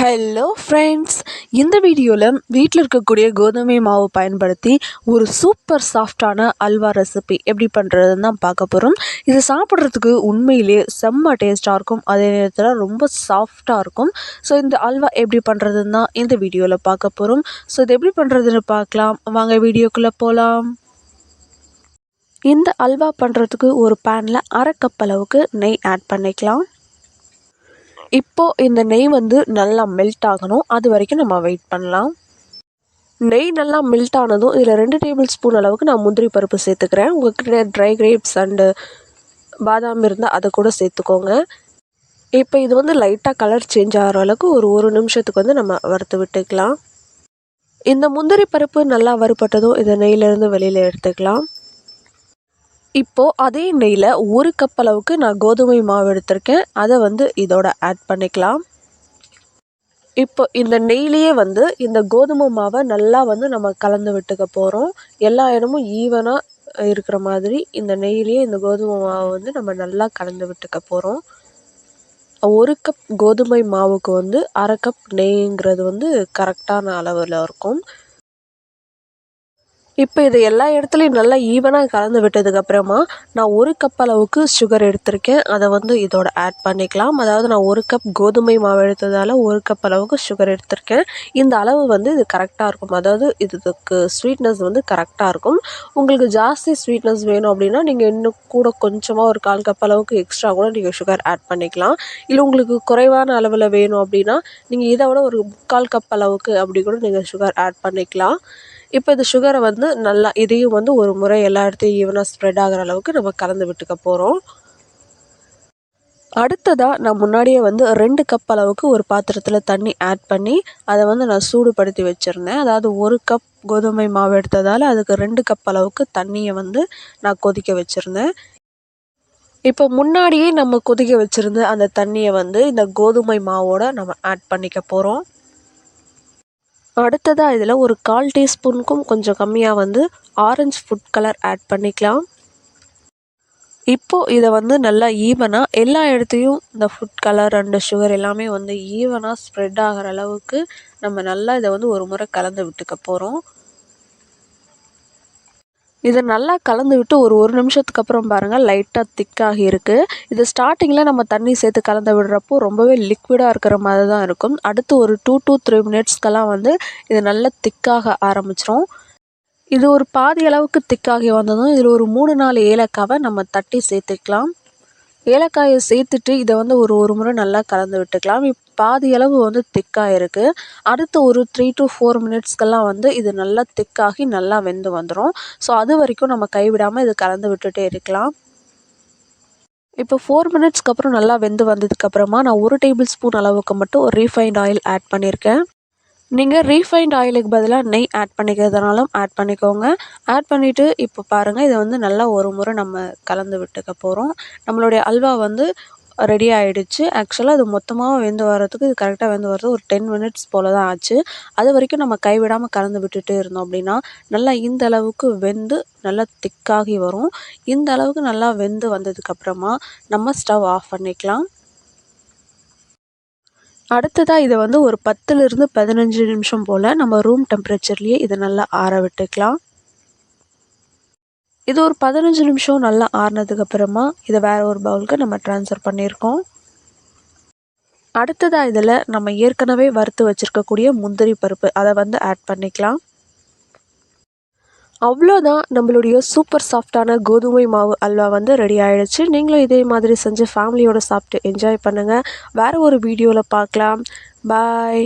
Hello friends இந்த வீடியோவில் வீட்டில் இருக்கக்கூடிய கோதுமை மாவு பயன்படுத்தி ஒரு சூப்பர் சாஃப்டான அல்வா ரெசிபி எப்படி பண்ணுறதுன்னு தான் பார்க்க போகிறோம் இது சாப்பிட்றதுக்கு உண்மையிலேயே செம்ம டேஸ்ட்டாக இருக்கும். அதே நேரத்தில் ரொம்ப சாஃப்டாக இருக்கும். ஸோ இந்த அல்வா எப்படி பண்ணுறதுன்னு தான் இந்த வீடியோவில் பார்க்க போகிறோம் ஸோ இது எப்படி பண்ணுறதுன்னு பார்க்கலாம். வாங்க வீடியோக்குள்ளே போகலாம் இந்த அல்வா பண்ணுறதுக்கு ஒரு பேனில் அரை கப் அளவுக்கு நெய் ஆட் பண்ணிக்கலாம். இப்போது இந்த நெய் வந்து நல்லா மெல்ட் ஆகணும். அது வரைக்கும் நம்ம வெயிட் பண்ணலாம். நெய் நல்லா மெல்ட் ஆனதும் இதில் ரெண்டு டேபிள் ஸ்பூன் அளவுக்கு நான் முந்திரி பருப்பு சேர்த்துக்கிறேன். உங்கள்கிட்ட ட்ரை கிரேப்ஸ் அண்டு பாதாம் இருந்தால் அதை கூட சேர்த்துக்கோங்க. இப்போ இது வந்து லைட்டாக கலர் சேஞ்ச் ஆகிற அளவுக்கு ஒரு ஒரு நிமிஷத்துக்கு வந்து நம்ம வறுத்து விட்டுக்கலாம். இந்த முந்திரி பருப்பு நல்லா வறுபட்டதும் இதை நெய்யிலேருந்து வெளியில் எடுத்துக்கலாம். இப்போது அதே நெய்யில் ஒரு கப் அளவுக்கு நான் கோதுமை மாவு எடுத்திருக்கேன். அதை வந்து இதோட ஆட் பண்ணிக்கலாம். இப்போ இந்த நெய்லேயே வந்து இந்த கோதுமை மாவை நல்லா வந்து நம்ம கலந்து விட்டுக்க போகிறோம் எல்லா இடமும் ஈவனாக இருக்கிற மாதிரி இந்த நெய்லேயே இந்த கோதுமை மாவை வந்து நம்ம நல்லா கலந்து விட்டுக்க போகிறோம் ஒரு கப் கோதுமை மாவுக்கு வந்து அரை கப் நெய்ங்கிறது வந்து கரெக்டான அளவில் இருக்கும். இப்போ இது எல்லா இடத்துலையும் நல்லா ஈவனாக கலந்து விட்டதுக்கப்புறமா நான் ஒரு கப் அளவுக்கு சுகர் எடுத்திருக்கேன். அதை வந்து இதோட ஆட் பண்ணிக்கலாம். அதாவது நான் ஒரு கப் கோதுமை மாவு எடுத்ததால் ஒரு கப் அளவுக்கு சுகர் எடுத்திருக்கேன். இந்த அளவு வந்து இது கரெக்டாக இருக்கும். அதாவது இதுக்கு ஸ்வீட்னஸ் வந்து கரெக்டாக இருக்கும். உங்களுக்கு ஜாஸ்தி ஸ்வீட்னஸ் வேணும் அப்படின்னா நீங்கள் இன்னும் கூட கொஞ்சமாக ஒரு கால் கப் அளவுக்கு எக்ஸ்ட்ரா கூட நீங்கள் சுகர் ஆட் பண்ணிக்கலாம். இல்லை உங்களுக்கு குறைவான அளவில் வேணும் அப்படின்னா நீங்கள் இதை விட ஒரு முக்கால் கப் அளவுக்கு அப்படி கூட நீங்கள் சுகர் ஆட் பண்ணிக்கலாம். இப்போ இந்த சுகரை வந்து நல்லா இதையும் வந்து ஒரு முறை எல்லா இடத்தையும் ஈவனாக ஸ்ப்ரெட் ஆகிற அளவுக்கு நம்ம கலந்து விட்டுக்க போகிறோம் அடுத்ததாக நான் முன்னாடியே வந்து ரெண்டு கப் அளவுக்கு ஒரு பாத்திரத்தில் தண்ணி ஆட் பண்ணி அதை வந்து நான் சூடுபடுத்தி வச்சுருந்தேன். அதாவது ஒரு கப் கோதுமை மாவு எடுத்ததால் அதுக்கு ரெண்டு கப் அளவுக்கு தண்ணியை வந்து நான் கொதிக்க வச்சுருந்தேன். இப்போ முன்னாடியே நம்ம கொதிக்க வச்சுருந்த அந்த தண்ணியை வந்து இந்த கோதுமை மாவோட நம்ம ஆட் பண்ணிக்க போகிறோம் அடுத்ததாக இதில் ஒரு கால் டீஸ்பூனுக்கும் கொஞ்சம் கம்மியாக வந்து ஆரஞ்ச் ஃபுட் கலர் ஆட் பண்ணிக்கலாம். இப்போது இதை வந்து நல்லா ஈவனாக எல்லா இடத்தையும் இந்த ஃபுட் கலர் அண்டு சுகர் எல்லாமே வந்து ஈவனாக ஸ்ப்ரெட் ஆகிற அளவுக்கு நம்ம நல்லா இதை வந்து ஒரு முறை கலந்து விட்டுக்க போகிறோம் இதை நல்லா கலந்து விட்டு ஒரு ஒரு நிமிஷத்துக்கு அப்புறம் பாருங்கள் லைட்டாக திக்காகி இருக்குது இது ஸ்டார்டிங்கில் நம்ம தண்ணி சேர்த்து கலந்து விடுறப்போ ரொம்பவே லிக்விடாக இருக்கிற மாதிரி தான் இருக்கும். அடுத்து ஒரு டூ டூ த்ரீ மினிட்ஸ்க்கெல்லாம் வந்து இது நல்லா திக்காக ஆரம்பிச்சிரும். இது ஒரு பாதி அளவுக்கு திக்காகி வந்ததும் இதில் ஒரு மூணு நாலு ஏலக்காவை நம்ம தட்டி சேர்த்துக்கலாம். ஏலக்காயை சேர்த்துட்டு இதை வந்து ஒரு ஒரு முறை நல்லா கலந்து விட்டுக்கலாம். இப் பாதி அளவு வந்து திக்காக இருக்குது அடுத்து ஒரு த்ரீ டு ஃபோர் மினிட்ஸ்க்கெல்லாம் வந்து இது நல்லா திக்காகி நல்லா வெந்து வந்துடும் ஸோ அது வரைக்கும் நம்ம கைவிடாமல் இது கலந்து விட்டுட்டே இருக்கலாம். இப்போ ஃபோர் மினிட்ஸ்க்கு அப்புறம் நல்லா வெந்து வந்ததுக்கப்புறமா நான் ஒரு டேபிள் ஸ்பூன் அளவுக்கு மட்டும் ஒரு ரீஃபைண்ட் ஆயில் ஆட் பண்ணியிருக்கேன் நீங்கள் ரீஃபைண்ட் ஆயிலுக்கு பதிலாக நெய் ஆட் பண்ணிக்கிறதுனாலும் ஆட் பண்ணிக்கோங்க. ஆட் பண்ணிவிட்டு இப்போ பாருங்கள் இதை வந்து நல்லா ஒரு முறை நம்ம கலந்து விட்டுக்க போகிறோம் நம்மளுடைய அல்வா வந்து ரெடி ஆகிடுச்சு ஆக்சுவலாக அது மொத்தமாக வெந்து வர்றதுக்கு இது கரெக்டாக வெந்து வர்றது ஒரு டென் மினிட்ஸ் போல் தான் ஆச்சு. அது வரைக்கும் நம்ம கைவிடாமல் கலந்து விட்டுட்டு இருந்தோம் அப்படின்னா நல்லா இந்த அளவுக்கு வெந்து நல்லா திக்காகி வரும். இந்த அளவுக்கு நல்லா வெந்து வந்ததுக்கப்புறமா நம்ம ஸ்டவ் ஆஃப் பண்ணிக்கலாம். அடுத்ததாக இதை வந்து ஒரு பத்துலேருந்து பதினஞ்சு நிமிஷம் போல் நம்ம ரூம் டெம்பரேச்சர்லேயே இதை நல்லா ஆற விட்டுக்கலாம். இது ஒரு பதினஞ்சு நிமிஷம் நல்லா ஆறுனதுக்கப்புறமா இதை வேறு ஒரு பவுலுக்கு நம்ம ட்ரான்ஸ்ஃபர் பண்ணியிருக்கோம். அடுத்ததாக இதில் நம்ம ஏற்கனவே வறுத்து வச்சுருக்கக்கூடிய முந்திரி பருப்பு அதை வந்து ஆட் பண்ணிக்கலாம். அவ்வளோதான். நம்மளுடைய சூப்பர் சாஃப்டான கோதுமை மாவு அல்வா வந்து ரெடி ஆகிடுச்சு நீங்களும் இதே மாதிரி செஞ்சு ஃபேமிலியோடு சாப்பிட்டு என்ஜாய் பண்ணுங்கள் வேறு ஒரு வீடியோவில் பார்க்கலாம். பாய்